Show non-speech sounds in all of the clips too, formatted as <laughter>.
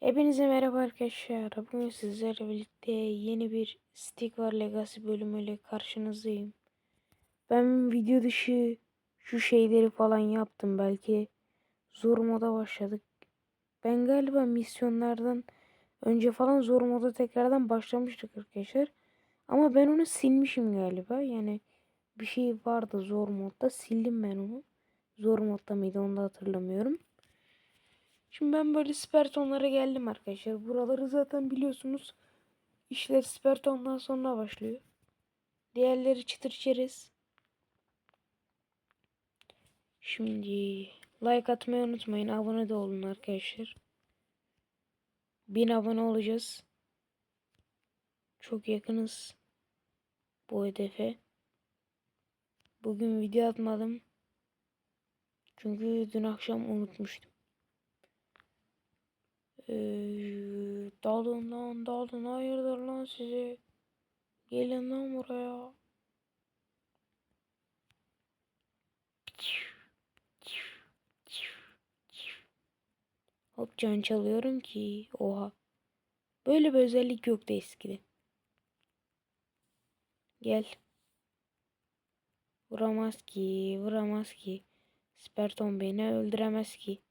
Hepinize merhaba arkadaşlar. Bugün sizlerle birlikte yeni bir Stick War Legacy bölümüyle karşınızdayım. Ben video dışı şu şeyleri falan yaptım. Belki zor moda başladık. Ben galiba misyonlardan önce falan zor moda tekrardan başlamıştık arkadaşlar. Ama ben onu silmişim galiba. Yani bir şey vardı zor modda. Sildim ben onu. Zor modda mıydı onu da hatırlamıyorum. Şimdi ben böyle spertonlara geldim arkadaşlar. Buraları zaten biliyorsunuz. İşler spertondan sonra başlıyor. Diğerleri çıtır çerez. Şimdi like atmayı unutmayın. Abone de olun arkadaşlar. 1000 abone olacağız. Çok yakınız bu hedefe. Bugün video atmadım. Çünkü dün akşam unutmuştum. Ee, dalın lan dalın hayırdır lan size. Gelin lan buraya. Hop can çalıyorum ki. Oha. Böyle bir özellik yoktu eskiden. Gel. Vuramaz ki. Vuramaz ki. Sperton beni öldüremez ki.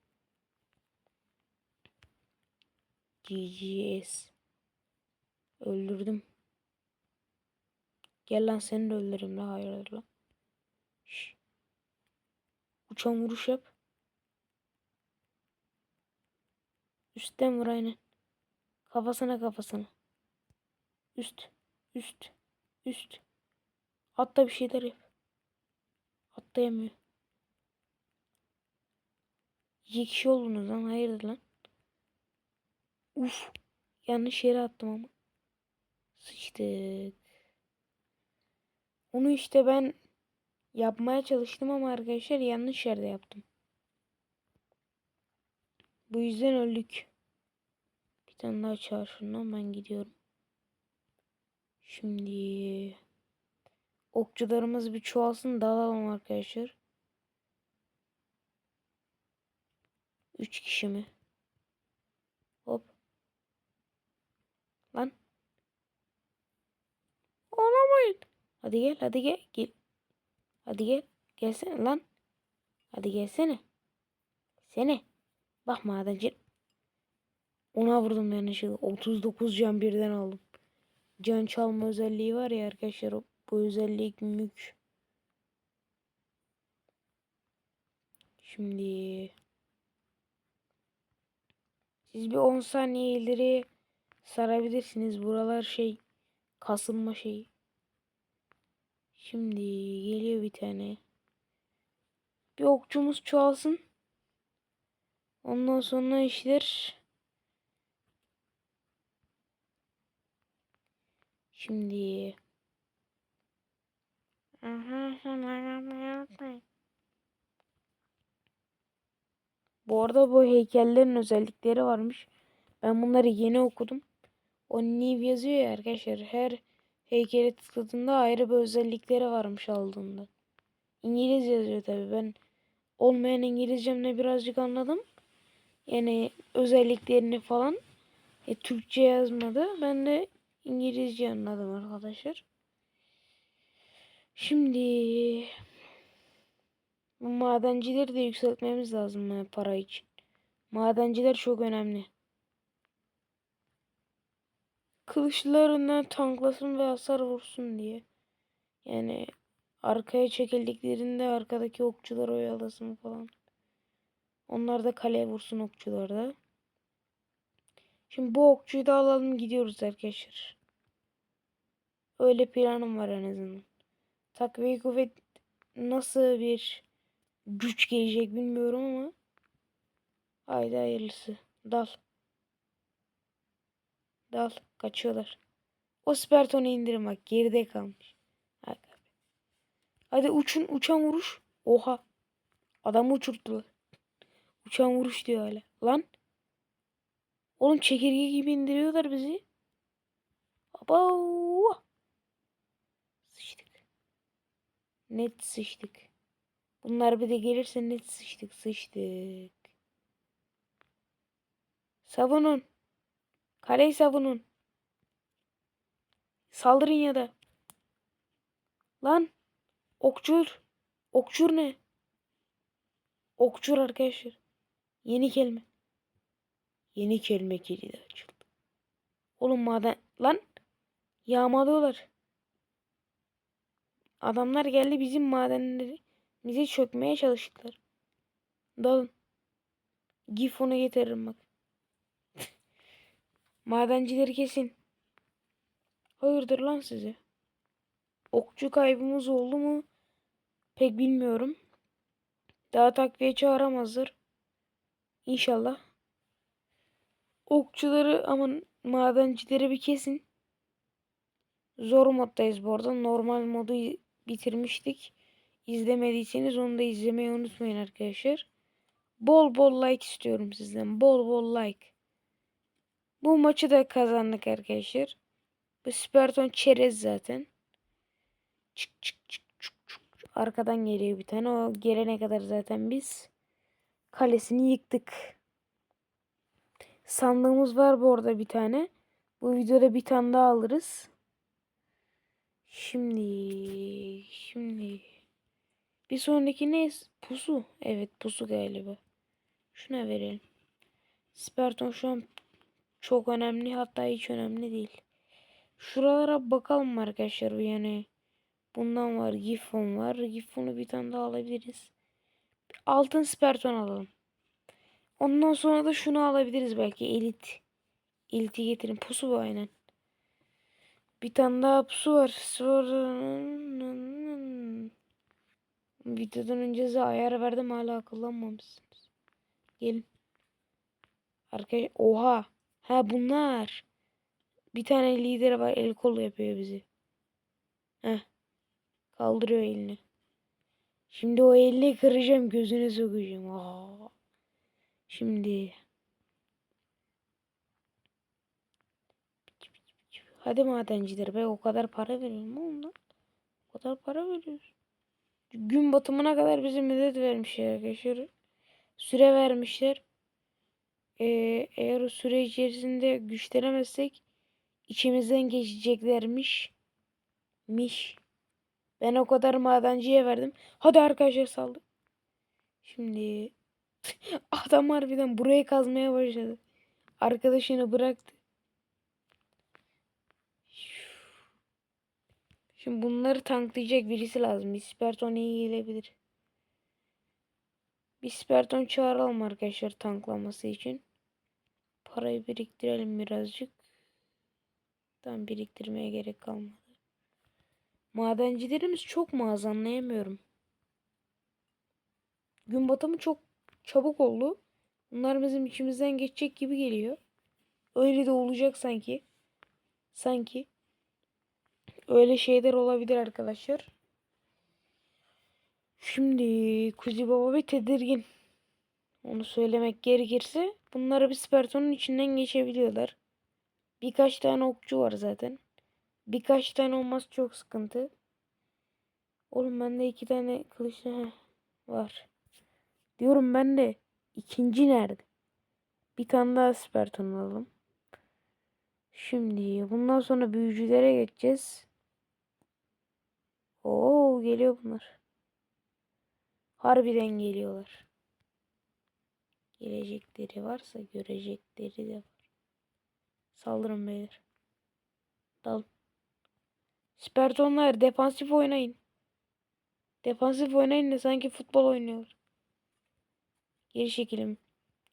GGS. Öldürdüm. Gel lan seni de öldürürüm la hayırdır lan. Şş. Uçan vuruş yap. Üstten vur aynen. Kafasına kafasına. Üst. Üst. Üst. Hatta bir şeyler yap. Atlayamıyor. İki kişi oldunuz lan hayırdır lan. Uf. Yanlış yere attım ama. Sıçtık. Onu işte ben yapmaya çalıştım ama arkadaşlar yanlış yerde yaptım. Bu yüzden öldük. Bir tane daha çağır şundan ben gidiyorum. Şimdi okçularımız bir çoğalsın dalalım arkadaşlar. Üç kişi mi? Hop. Lan. Olamayın. Hadi gel hadi gel. Gel. Hadi gel. Gelsene lan. Hadi gelsene. Sene. Bak madenci. Ona vurdum yanlışlıkla. 39 can birden aldım. Can çalma özelliği var ya arkadaşlar. Bu özellik mük. Şimdi siz bir 10 saniye ileri sarabilirsiniz. Buralar şey kasılma şeyi. Şimdi geliyor bir tane. Bir okçumuz çoğalsın. Ondan sonra işler Şimdi Bu arada bu heykellerin özellikleri varmış. Ben bunları yeni okudum. O Niv yazıyor ya arkadaşlar. Her heykele tıkladığında ayrı bir özellikleri varmış aldığında. İngilizce yazıyor tabi. Ben olmayan İngilizcemle birazcık anladım. Yani özelliklerini falan. E, Türkçe yazmadı. Ben de İngilizce anladım arkadaşlar. Şimdi bu madencileri de yükseltmemiz lazım e, para için. Madenciler çok önemli. Kılıçlarından tanklasın ve hasar vursun diye. Yani arkaya çekildiklerinde arkadaki okçular oyalasın falan. Onlar da kaleye vursun okçular da. Şimdi bu okçuyu da alalım gidiyoruz arkadaşlar. Öyle planım var en azından. Takviye kuvvet nasıl bir güç gelecek bilmiyorum ama. Haydi hayırlısı. Dal. Dal. Kaçıyorlar. O spertonu indirin bak. Geride kalmış. Hadi, Hadi uçun. Uçan vuruş. Oha. Adamı uçurttular. Uçan vuruş diyor hala. Lan. Oğlum çekirge gibi indiriyorlar bizi. Abo. Sıçtık. Net sıçtık. Bunlar bir de gelirse net sıçtık sıçtık. Savunun. Kaleyi savunun. Saldırın ya da. Lan. Okçur. Okçur ne? Okçur arkadaşlar. Yeni kelime. Yeni kelime kilidi açıldı. Oğlum maden... Lan. Yağmalıyorlar. Adamlar geldi bizim madenleri bize çökmeye çalıştılar. Dalın. Gifon'u getiririm bak. Madencileri kesin. Hayırdır lan size? Okçu kaybımız oldu mu? Pek bilmiyorum. Daha takviye çağıramazlar. İnşallah. Okçuları aman madencileri bir kesin. Zor moddayız bu arada. Normal modu bitirmiştik. İzlemediyseniz onu da izlemeyi unutmayın arkadaşlar. Bol bol like istiyorum sizden. Bol bol like. Bu maçı da kazandık arkadaşlar. Bu Sparton çerez zaten. Çık çık çık çık çık. Arkadan geliyor bir tane. O gelene kadar zaten biz kalesini yıktık. Sandığımız var bu arada bir tane. Bu videoda bir tane daha alırız. Şimdi şimdi bir sonraki ne? Pusu. Evet pusu galiba. Şuna verelim. Sparton şu an çok önemli hatta hiç önemli değil. Şuralara bakalım arkadaşlar yani. Bundan var. Gifon var. Gifon'u bir tane daha alabiliriz. Altın Sparton alalım. Ondan sonra da şunu alabiliriz belki. Elit. Elit'i getirin. Pusu bu aynen. Bir tane daha pusu var. Videodan önce size ayar verdim hala kullanmamışsınız. Gelin. Arkadaş oha. Ha bunlar. Bir tane lider var el kol yapıyor bizi. Heh. Kaldırıyor elini. Şimdi o elini kıracağım gözüne sokacağım. Aa. Şimdi. Hadi madenciler be o kadar para veriyorum oğlum O kadar para veriyoruz. Gün batımına kadar bize müddet vermişler arkadaşlar. Süre vermişler. Eğer o süre içerisinde güçlenemezsek içimizden geçeceklermiş. Miş. Ben o kadar madenciye verdim. Hadi arkadaşlar saldı. Şimdi <laughs> adam harbiden burayı kazmaya başladı. Arkadaşını bıraktı. Şimdi bunları tanklayacak birisi lazım. Bir Sparton iyi gelebilir. Bir Sparton çağıralım arkadaşlar tanklaması için. Parayı biriktirelim birazcık. Tam biriktirmeye gerek kalmadı. Madencilerimiz çok mu az anlayamıyorum. Gün batımı çok çabuk oldu. Bunlar bizim içimizden geçecek gibi geliyor. Öyle de olacak sanki. Sanki. Öyle şeyler olabilir arkadaşlar. Şimdi Kuzi Baba bir tedirgin. Onu söylemek gerekirse bunları bir Sparton'un içinden geçebiliyorlar. Birkaç tane okçu var zaten. Birkaç tane olmaz çok sıkıntı. Oğlum bende iki tane kılıçlı var. Diyorum ben de ikinci nerede? Bir tane daha Sparton alalım. Şimdi bundan sonra büyücülere geçeceğiz. Oo geliyor bunlar. Harbiden geliyorlar. Gelecekleri varsa görecekleri de var. Saldırın beyler. Dal. Spartonlar defansif oynayın. Defansif oynayın da sanki futbol oynuyor. Geri çekilin.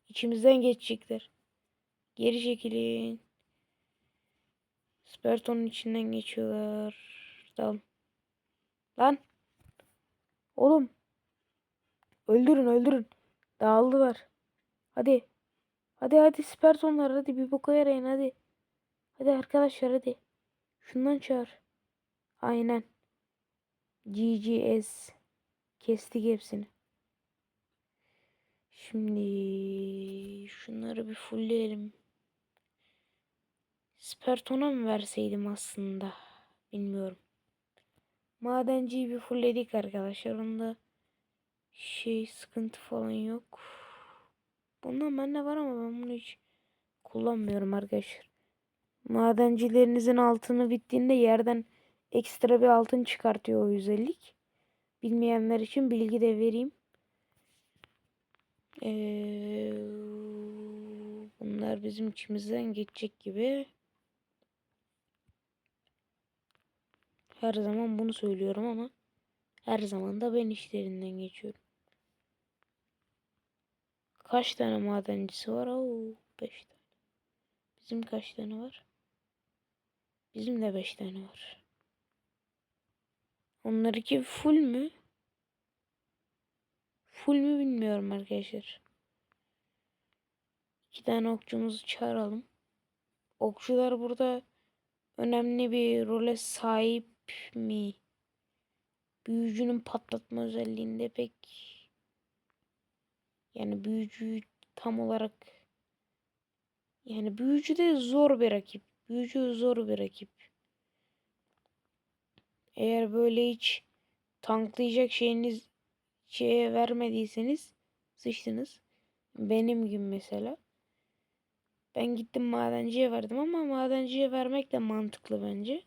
İçimizden geçecekler. Geri çekilin. Sparton'un içinden geçiyorlar. Dal. Lan. Oğlum. Öldürün öldürün. Dağıldılar. Hadi. Hadi hadi Spartonlar hadi bir boka yarayın hadi. Hadi arkadaşlar hadi. Şundan çağır. Aynen. GGS. Kestik hepsini. Şimdi şunları bir fullleyelim. Sparton'a mı verseydim aslında? Bilmiyorum. Madenciyi bir fullledik arkadaşlar. Onda şey sıkıntı falan yok. Bundan bende var ama ben bunu hiç kullanmıyorum arkadaşlar. Madencilerinizin altını bittiğinde yerden ekstra bir altın çıkartıyor o özellik. Bilmeyenler için bilgi de vereyim. Ee, bunlar bizim içimizden geçecek gibi. Her zaman bunu söylüyorum ama her zaman da ben işlerinden geçiyorum. Kaç tane madencisi var? Oo, 5 tane. Bizim kaç tane var? Bizim de 5 tane var. Onlarınki full mü? Full mü bilmiyorum arkadaşlar. İki tane okçumuzu çağıralım. Okçular burada önemli bir role sahip mi? Büyücünün patlatma özelliğinde pek yani büyücü tam olarak yani büyücü de zor bir rakip. Büyücü zor bir rakip. Eğer böyle hiç tanklayacak şeyiniz şeye vermediyseniz sıçtınız. Benim gibi mesela. Ben gittim madenciye verdim ama madenciye vermek de mantıklı bence.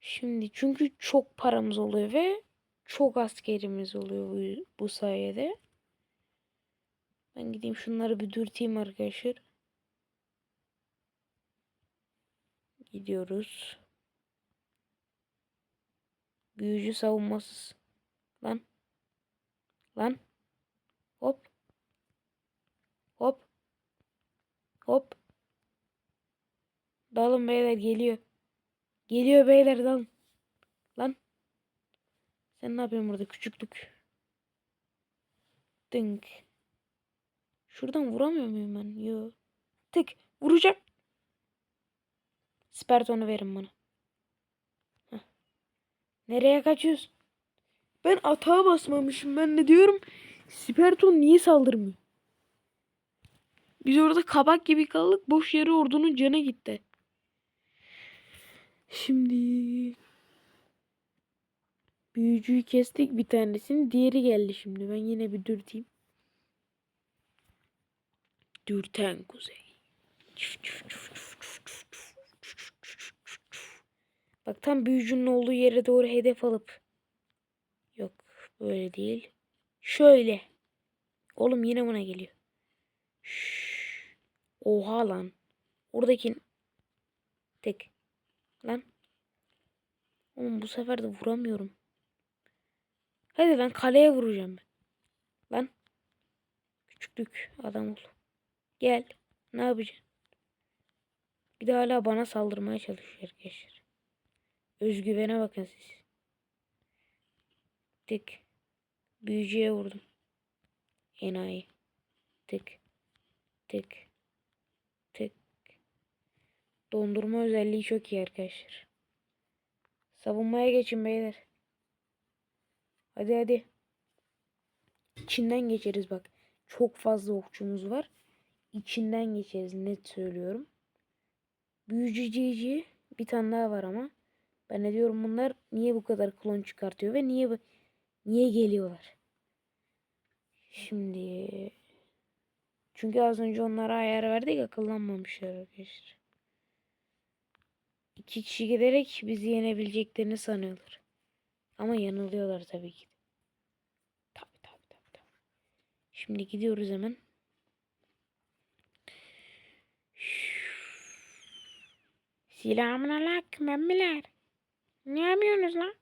Şimdi çünkü çok paramız oluyor ve çok askerimiz oluyor bu, bu sayede. Ben gideyim şunları bir dürteyim arkadaşlar. Gidiyoruz. Büyücü savunmasız. Lan. Lan. Hop. Hop. Hop. Dalın beyler geliyor. Geliyor beyler dalın. Lan. Sen ne yapıyorsun burada küçüklük? Dink. Şuradan vuramıyor muyum ben? Yo. Tık. Vuracağım. Sperton'u verin bana. Heh. Nereye kaçıyorsun? Ben atağa basmamışım. Ben de diyorum Sperton niye saldırmıyor? Biz orada kabak gibi kaldık. Boş yere ordunun canı gitti. Şimdi büyücüyü kestik bir tanesini. Diğeri geldi şimdi. Ben yine bir dürteyim. Dürten kuzey. Bak tam büyücünün olduğu yere doğru hedef alıp. Yok böyle değil. Şöyle. Oğlum yine buna geliyor. Şşş. Oha lan. Oradaki tek. Lan. Oğlum bu sefer de vuramıyorum. Hadi lan kaleye vuracağım ben. Lan. Küçüklük adam ol. Gel. Ne yapacaksın? Bir de hala bana saldırmaya çalışıyor arkadaşlar. Özgüvene bakın siz. Tık. Büyücüye vurdum. Enayi. Tık. Tık. Tık. Dondurma özelliği çok iyi arkadaşlar. Savunmaya geçin beyler. Hadi hadi. İçinden geçeriz bak. Çok fazla okçumuz var. İçinden geçeriz net söylüyorum. Büyücü bir tane daha var ama. Ben ne diyorum bunlar niye bu kadar klon çıkartıyor ve niye niye geliyorlar? Şimdi çünkü az önce onlara ayar verdik akıllanmamışlar arkadaşlar. İki kişi giderek bizi yenebileceklerini sanıyorlar. Ama yanılıyorlar tabii ki. Tabii tabii tabii. tabii. Şimdi gidiyoruz hemen. Selamun aleyküm emmiler. Ne yapıyorsunuz lan?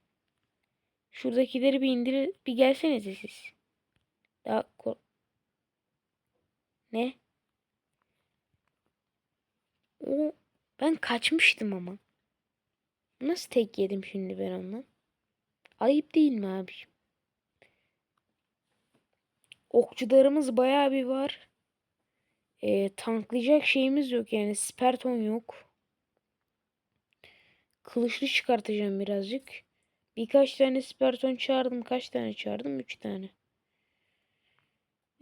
Şuradakileri bir indir bir gelsenize siz. Daha ko Ne? O ben kaçmıştım ama. Nasıl tek yedim şimdi ben ondan? Ayıp değil mi abi? Okçularımız bayağı bir var. Ee, tanklayacak şeyimiz yok yani. Sperton yok. Kılıçlı çıkartacağım birazcık. Birkaç tane sperton çağırdım. Kaç tane çağırdım? Üç tane.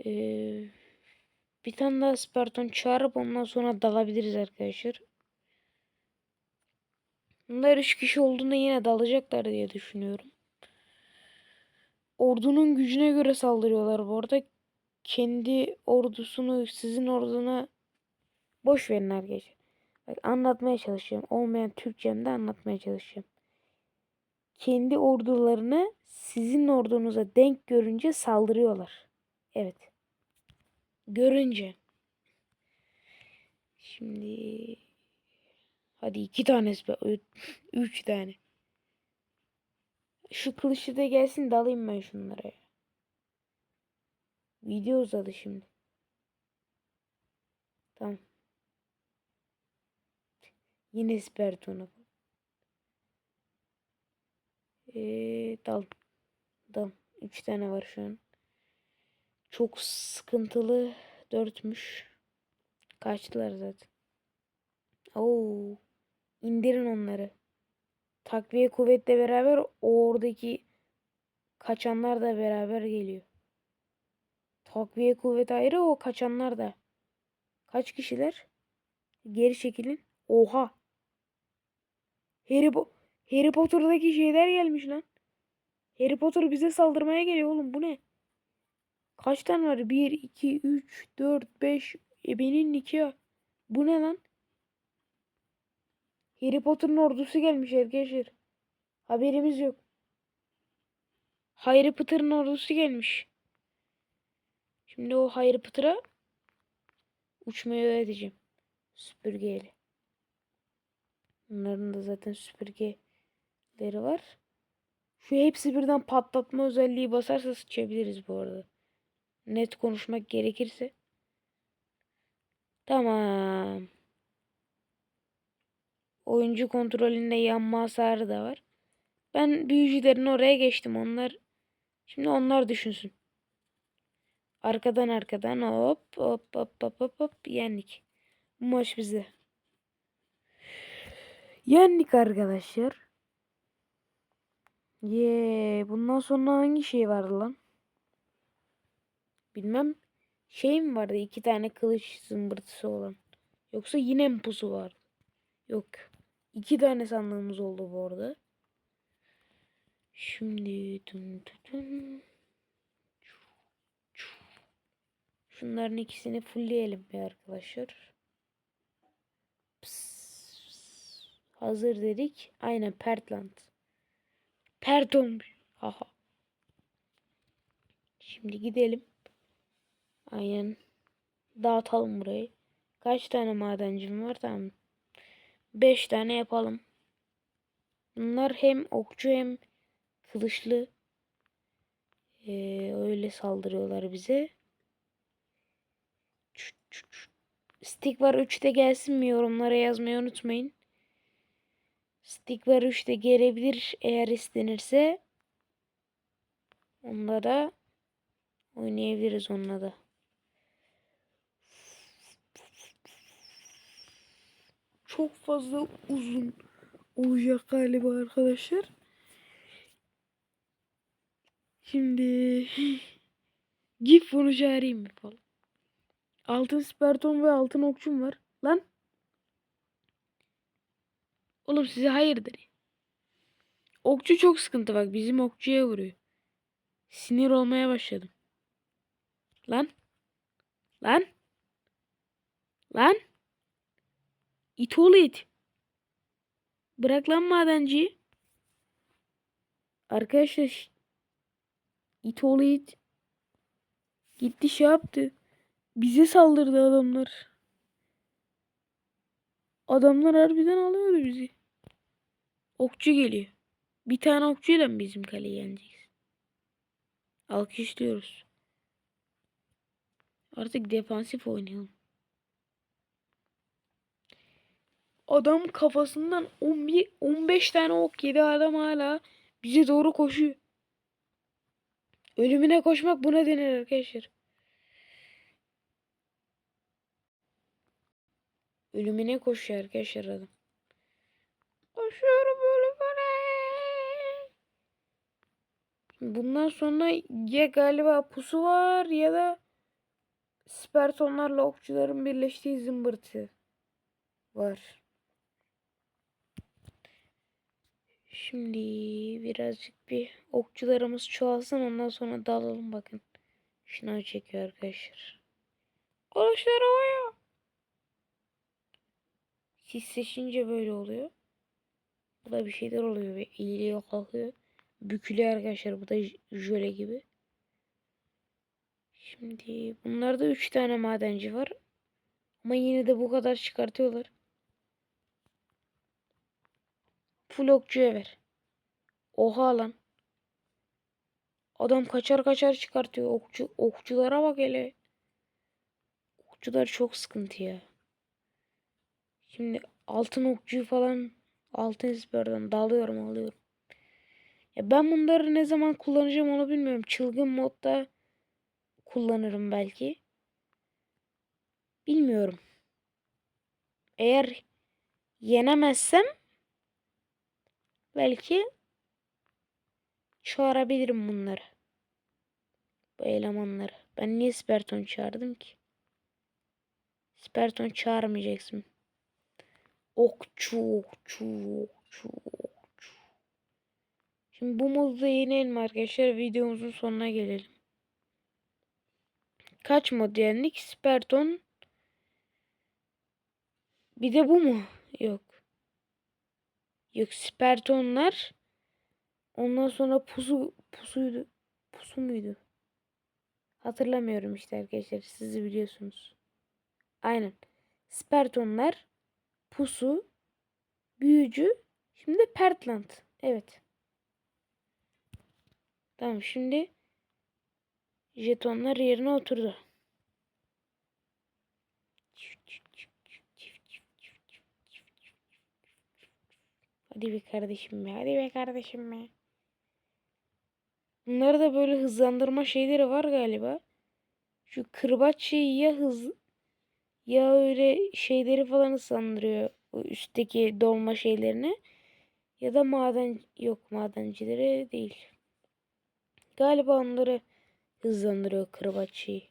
Ee, bir tane daha sperton çağırıp ondan sonra dalabiliriz arkadaşlar. Bunlar üç kişi olduğunda yine dalacaklar diye düşünüyorum. Ordunun gücüne göre saldırıyorlar bu arada. Kendi ordusunu sizin orduna boş verin arkadaşlar. Bak anlatmaya çalışacağım. Olmayan Türkçemde anlatmaya çalışacağım. Kendi ordularını sizin ordunuza denk görünce saldırıyorlar. Evet. Görünce. Şimdi hadi iki tanesi Üç tane. Şu kılıçlı da gelsin de alayım ben şunlara. Video uzadı şimdi. Tamam. Yine Sperton'a. Ee, dal. Dal. Üç tane var şu an. Çok sıkıntılı. Dörtmüş. Kaçtılar zaten. Oo. indirin onları. Takviye kuvvetle beraber oradaki kaçanlar da beraber geliyor. Takviye kuvvet ayrı o kaçanlar da. Kaç kişiler? Geri çekilin. Oha. Harry, Po- Harry Potter'daki şeyler gelmiş lan. Harry Potter bize saldırmaya geliyor oğlum. Bu ne? Kaç tane var? 1, 2, 3, 4, 5. Ebenin nikahı. Bu ne lan? Harry Potter'ın ordusu gelmiş arkadaşlar. Haberimiz yok. Harry Potter'ın ordusu gelmiş. Şimdi o Harry Potter'a uçmayı öğreteceğim. Süpürgeyle. Bunların da zaten süpürgeleri var. Şu hepsi birden patlatma özelliği basarsa sıçabiliriz bu arada. Net konuşmak gerekirse. Tamam. Oyuncu kontrolünde yanma hasarı da var. Ben büyücülerin oraya geçtim. Onlar şimdi onlar düşünsün. Arkadan arkadan hop hop hop hop hop hop yendik. Bu maç bizde. Yendik arkadaşlar. Ye, bundan sonra hangi şey vardı lan? Bilmem. Şey mi vardı? iki tane kılıç zımbırtısı olan. Yoksa yine mi pusu vardı? Yok. İki tane sandığımız oldu bu arada. Şimdi dın dın Şunların ikisini fullleyelim bir arkadaşlar. Pıs. Hazır dedik. Aynen Pertland. Perton. Haha. Şimdi gidelim. Aynen. Dağıtalım burayı. Kaç tane madencim var? Tamam. 5 tane yapalım. Bunlar hem okçu hem kılıçlı. Ee, öyle saldırıyorlar bize. Stick var 3'te gelsin mi yorumlara yazmayı unutmayın. Stick var 3'te gelebilir eğer istenirse. Onda da oynayabiliriz onunla da. Çok fazla uzun olacak galiba arkadaşlar. Şimdi <laughs> gif bunu çağırayım mı falan. Altın sperton ve altın okçum var. Lan. Oğlum size hayırdır. Okçu çok sıkıntı bak. Bizim okçuya vuruyor. Sinir olmaya başladım. Lan. Lan. Lan. İt oğlu it. Bırak lan madenciyi. Arkadaşlar. İt oğlu it. Gitti şey yaptı. Bize saldırdı adamlar. Adamlar harbiden alıyordu bizi. Okçu geliyor. Bir tane okçuyla mı bizim kaleyi yeneceğiz? Alkışlıyoruz. Artık defansif oynayalım. Adam kafasından 11 15 tane ok yedi adam hala bize doğru koşuyor. Ölümüne koşmak buna denir arkadaşlar. Ölümüne koşuyor arkadaşlar adam. Koşuyorum ölümüne. Bundan sonra ya galiba pusu var ya da Spartonlarla okçuların birleştiği zımbırtı var. Şimdi birazcık bir okçularımız çoğalsın ondan sonra dalalım bakın. Şınav çekiyor arkadaşlar. Kılıçlar havaya. Siz seçince böyle oluyor. Bu da bir şeyler oluyor ve eğiliyor kalkıyor. Bükülüyor arkadaşlar. Bu da jöle gibi. Şimdi bunlarda 3 tane madenci var. Ama yine de bu kadar çıkartıyorlar. Full okçuya ver. Oha lan. Adam kaçar kaçar çıkartıyor. Okçu, okçulara bak hele. Okçular çok sıkıntı ya. Şimdi altın okçuyu falan altın siperden dalıyorum alıyorum. Ya ben bunları ne zaman kullanacağım onu bilmiyorum. Çılgın modda kullanırım belki. Bilmiyorum. Eğer yenemezsem belki çağırabilirim bunları. Bu elemanları. Ben niye Sperton çağırdım ki? Sperton çağırmayacaksın. Okçu, okçu, okçu, okçu. Şimdi bu modda yenelim arkadaşlar. Videomuzun sonuna gelelim. Kaç mod yendik? Sperton. Bir de bu mu? Yok. Yok Spertonlar. Ondan sonra pusu pusuydu. Pusu muydu? Hatırlamıyorum işte arkadaşlar. Siz de biliyorsunuz. Aynen. Spertonlar, pusu, büyücü, şimdi Pertland. Evet. Tamam şimdi jetonlar yerine oturdu. Hadi be kardeşim be. Hadi be kardeşim be. Bunlarda da böyle hızlandırma şeyleri var galiba. Şu kırbaç şeyi ya hız ya öyle şeyleri falan hızlandırıyor. O üstteki dolma şeylerini. Ya da maden yok madencileri değil. Galiba onları hızlandırıyor kırbaç şeyi.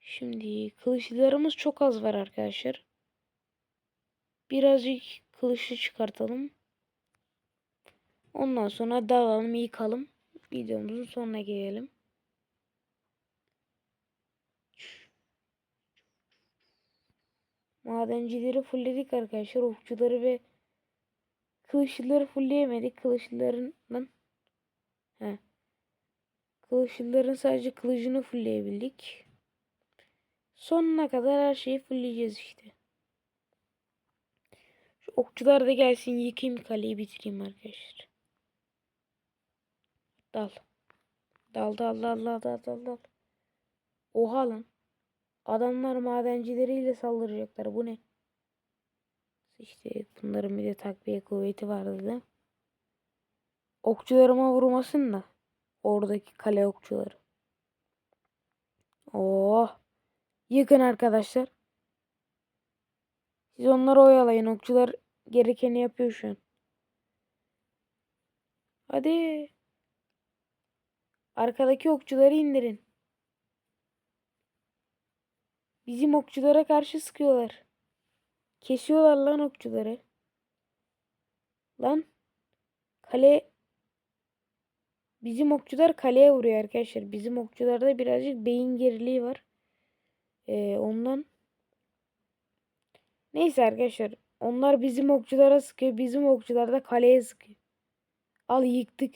Şimdi kılıçlarımız çok az var arkadaşlar. Birazcık kılıçlı çıkartalım. Ondan sonra dalalım, yıkalım. Videomuzun sonuna gelelim. Madencileri fullledik arkadaşlar. Okçuları ve kılıçlıları fullleyemedik. Kılıçlıların He. Kılıçlıların sadece kılıcını fullleyebildik. Sonuna kadar her şeyi fullleyeceğiz işte. Şu okçular da gelsin yıkayım kaleyi bitireyim arkadaşlar. Dal dal dal dal dal dal dal. Oha lan. Adamlar madencileriyle saldıracaklar. Bu ne? İşte bunların bir de takviye kuvveti vardı mi? Okçularıma vurmasın da. Oradaki kale okçuları. Oh. Yıkın arkadaşlar. Siz onları oyalayın. Okçular gerekeni yapıyor şu an. Hadi. Arkadaki okçuları indirin. Bizim okçulara karşı sıkıyorlar. Kesiyorlar lan okçuları. Lan. Kale. Bizim okçular kaleye vuruyor arkadaşlar. Bizim okçularda birazcık beyin geriliği var. Ee, ondan. Neyse arkadaşlar. Onlar bizim okçulara sıkıyor. Bizim okçular da kaleye sıkıyor. Al yıktık.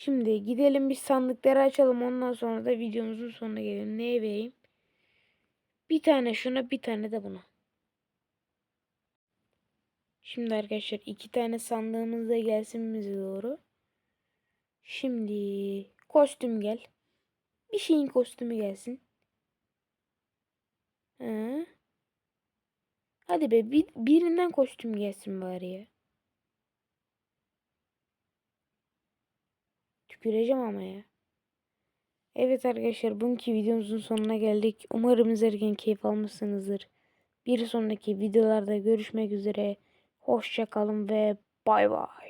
Şimdi gidelim bir sandıkları açalım. Ondan sonra da videomuzun sonuna gelelim. Neye vereyim? Bir tane şuna bir tane de buna. Şimdi arkadaşlar iki tane sandığımız da gelsin bize doğru. Şimdi kostüm gel. Bir şeyin kostümü gelsin. Hı. Hadi be bir, birinden kostüm gelsin bari ya. Tüküreceğim ama ya. Evet arkadaşlar bugünkü videomuzun sonuna geldik. Umarım izlerken keyif almışsınızdır. Bir sonraki videolarda görüşmek üzere. Hoşçakalın ve bay bay.